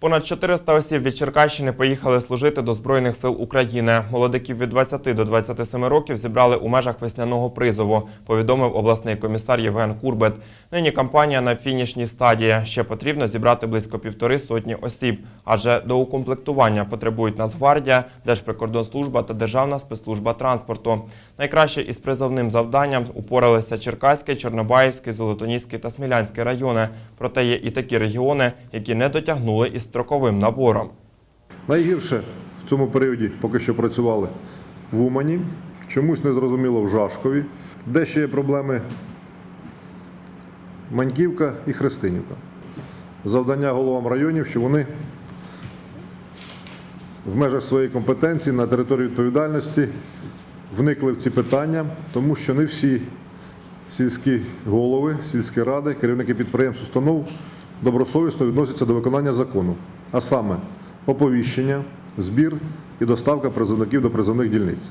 Понад 400 осіб від Черкащини поїхали служити до Збройних сил України. Молодиків від 20 до 27 років зібрали у межах весняного призову, повідомив обласний комісар Євген Курбет. Нині кампанія на фінішній стадії. Ще потрібно зібрати близько півтори сотні осіб, адже до укомплектування потребують Нацгвардія, Держприкордонслужба та Державна спецслужба транспорту. Найкраще із призовним завданням упоралися Черкаський, Чорнобаївський, Золотоніський та Смілянський райони. Проте є і такі регіони, які не дотягнули із строковим набором. Найгірше в цьому періоді поки що працювали в Умані, чомусь незрозуміло в Жашкові, де ще є проблеми Маньківка і Христинівка. Завдання головам районів, що вони в межах своєї компетенції на території відповідальності вникли в ці питання, тому що не всі сільські голови, сільські ради, керівники підприємств, установ добросовісно відносяться до виконання закону, а саме оповіщення, збір і доставка призовників до призовних дільниць.